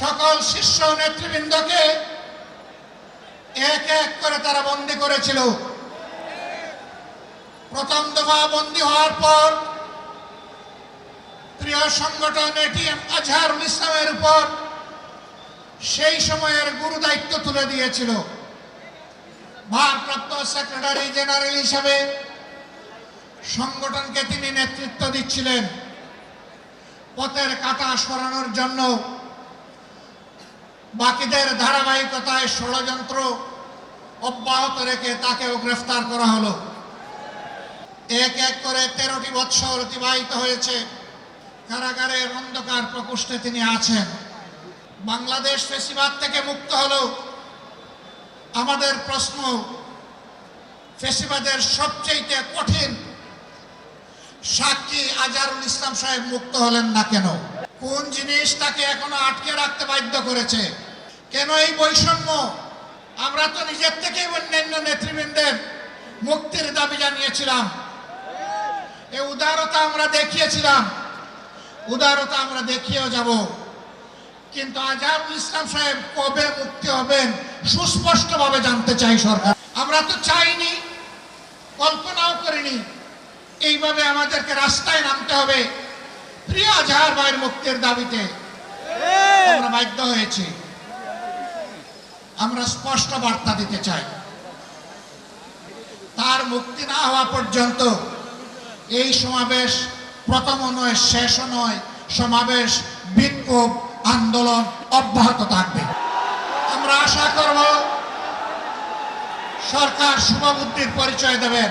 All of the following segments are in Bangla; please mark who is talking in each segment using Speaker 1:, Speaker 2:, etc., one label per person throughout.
Speaker 1: সকল শিষ্য নেতৃবৃন্দকে এক এক করে তারা বন্দী করেছিল। প্রথম দফা বন্দী হওয়ার পর প্রিয় সংগঠন এটিএম আজহারুল ইসলামের উপর সেই সময়ের গুরু দায়িত্ব তুলে দিয়েছিল। ভারপ্রাপ্ত সেক্রেটারি জেনারেল হিসাবে সংগঠনকে তিনি নেতৃত্ব দিচ্ছিলেন। পথের কাটা সরানোর জন্য বাকিদের ধারাবাহিকতায় ষড়যন্ত্র অব্যাহত রেখে তাকেও গ্রেফতার করা হলো। এক এক করে তেরোটি বৎসর অতিবাহিত হয়েছে। কারাগারের অন্ধকার প্রকোষ্ঠে তিনি আছেন। বাংলাদেশ ফেসিবাদ থেকে মুক্ত হলো। আমাদের প্রশ্ন, ফেসিবাদের সবচেয়ে কঠিন সাক্ষী আজারুল ইসলাম সাহেব মুক্ত হলেন না কেন? কোন জিনিস তাকে এখনও আটকে বাধ্য করেছে। কেন এই বৈষম্য? আমরা তো নিজের থেকেই অন্যান্য নেতৃবৃন্দের মুক্তির দাবি জানিয়েছিলাম। এই উদারতা আমরা দেখিয়েছিলাম। উদারতা আমরা দেখিয়েও যাব। কিন্তু আজহারুল ইসলাম সাহেব কবে মুক্তি হবেন সুস্পষ্টভাবে জানতে চাই সরকার। আমরা তো চাইনি, কল্পনাও করিনি। এইভাবে আমাদেরকে রাস্তায় নামতে হবে। প্রিয় আজহার ভাইয়ের মুক্তির দাবিতে আমরা বাধ্য হয়েছি। আমরা স্পষ্ট বার্তা দিতে চাই। তার মুক্তি না হওয়া পর্যন্ত এই সমাবেশ প্রথম নয়, শেষও নয়, সমাবেশ বিক্ষোভ, আন্দোলন অব্যাহত থাকবে। আমরা আশা করব সরকার শুভবুদ্ধির পরিচয় দেবেন।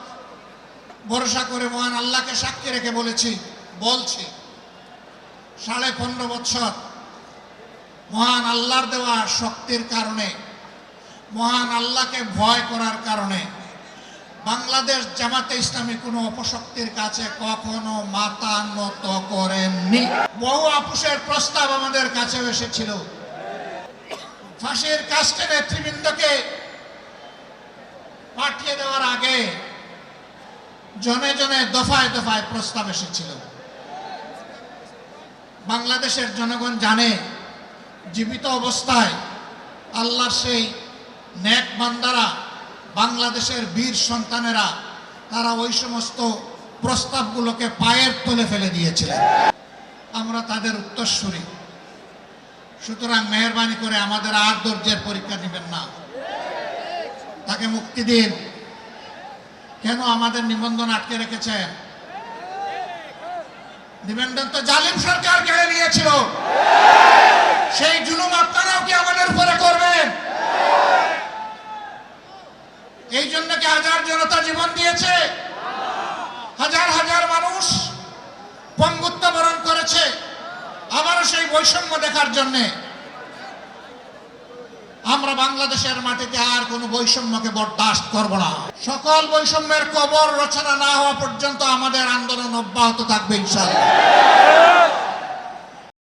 Speaker 1: ভরসা করে মহান আল্লাহকে সাক্ষী রেখে বলেছি, বলছি, সাড়ে পনেরো বছর মহান আল্লাহর দেওয়া শক্তির কারণে, মহান আল্লাহকে ভয় করার কারণে বাংলাদেশ জামাতে ইসলামী কোনো অপশক্তির কাছে কখনো মাথা নত করেননি। বহু আপুসের প্রস্তাব আমাদের কাছে এসেছিল। ফাঁসির কাস্টে নেতৃবৃন্দকে পাঠিয়ে দেওয়ার আগে জনে জনে দফায় দফায় প্রস্তাব এসেছিল। বাংলাদেশের জনগণ জানে, জীবিত অবস্থায় আল্লাহর সেই নেক বান্দারা, বাংলাদেশের বীর সন্তানেরা, তারা ওই সমস্ত প্রস্তাবগুলোকে পায়ের তলে ফেলে দিয়েছিলেন। আমরা তাদের উত্তরসূরি। সুতরাং মেহরবানি করে আমাদের আর ধৈর্যের পরীক্ষা নেবেন না। তাকে মুক্তি দিন। কেন আমাদের নিবন্ধন আটকে রেখেছেন? নিবন্ধন তো জালিম সরকার কেড়ে নিয়েছিল। সেই জুলুম আপনারাও কি আমাদের উপরে করবেন? এই জন্য কি হাজার জনতা জীবন দিয়েছে? হাজার হাজার মানুষ পঙ্গুত্ব বরণ করেছে। আবারও সেই বৈষম্য দেখার জন্যে। আমরা বাংলাদেশের মাটিতে আর কোনো বৈষম্যকে বরদাস্ত করব না। সকল বৈষম্যের কবর রচনা না হওয়া পর্যন্ত আমাদের আন্দোলন অব্যাহত থাকবে ইনশাআল্লাহ।